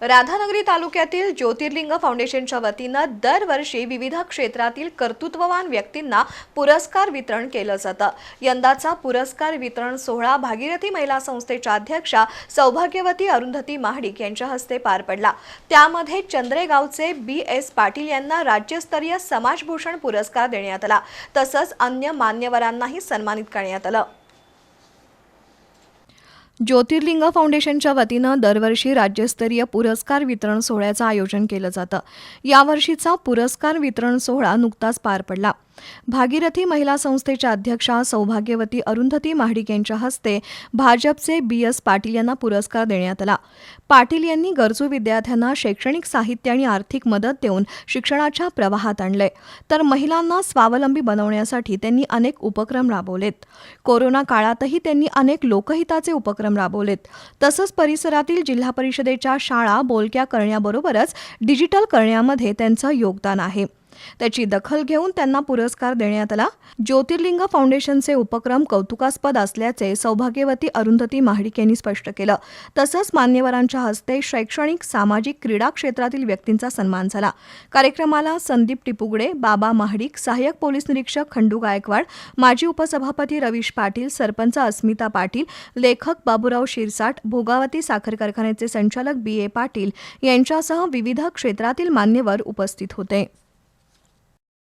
राधानगरी तालुक्यातील ज्योतिर्लिंग फाउंडेशनच्या वतीनं दरवर्षी विविध क्षेत्रातील कर्तृत्ववान व्यक्तींना पुरस्कार वितरण केलं जातं. यंदाचा पुरस्कार वितरण सोहळा भागीरथी महिला संस्थेच्या अध्यक्षा सौभाग्यवती अरुंधती महाडिक यांच्या हस्ते पार पडला. त्यामध्ये चंद्रेगावचे बी एस पाटील यांना राज्यस्तरीय समाजभूषण पुरस्कार देण्यात आला. तसंच अन्य मान्यवरांनाही सन्मानित करण्यात आलं. ज्योतिर्लिंग फाउंडेशनच्या वतीनं दरवर्षी राज्यस्तरीय पुरस्कार वितरण सोहळ्याचं आयोजन केलं जातं. यावर्षीचा पुरस्कार वितरण सोहळा नुकताच पार पडला. भागीरथी महिला संस्थेच्या अध्यक्षा सौभाग्यवती अरुंधती महाडिक यांच्या हस्ते भाजपचे बी एस पाटील यांना पुरस्कार देण्यात आला. पाटील यांनी गरजू विद्यार्थ्यांना शैक्षणिक साहित्य आणि आर्थिक मदत देऊन शिक्षणाच्या प्रवाहात आणले. तर महिलांना स्वावलंबी बनवण्यासाठी त्यांनी अनेक उपक्रम राबवलेत. कोरोना काळातही त्यांनी अनेक लोकहिताचे उपक्रम राबवलेत. तसंच परिसरातील जिल्हा परिषदेच्या शाळा बोलक्या करण्याबरोबरच डिजिटल करण्यामध्ये त्यांचं योगदान आहे. त्याची दखल घेऊन त्यांना पुरस्कार देण्यात आला. ज्योतिर्लिंग फाउंडेशनचे उपक्रम कौतुकास्पद असल्याचे सौभाग्यवती अरुंधती महाडिक यांनी स्पष्ट केलं. तसंच मान्यवरांच्या हस्ते शैक्षणिक सामाजिक क्रीडा क्षेत्रातील व्यक्तींचा सन्मान झाला. कार्यक्रमाला संदीप टिपुगडे बाबा महाडिक सहाय्यक पोलीस निरीक्षक खंडू गायकवाड माजी उपसभापती रवीश पाटील सरपंच अस्मिता पाटील लेखक बाबूराव शिरसाट भोगावती साखर कारखान्याचे संचालक बी ए पाटील यांच्यासह विविध क्षेत्रातील मान्यवर उपस्थित होते.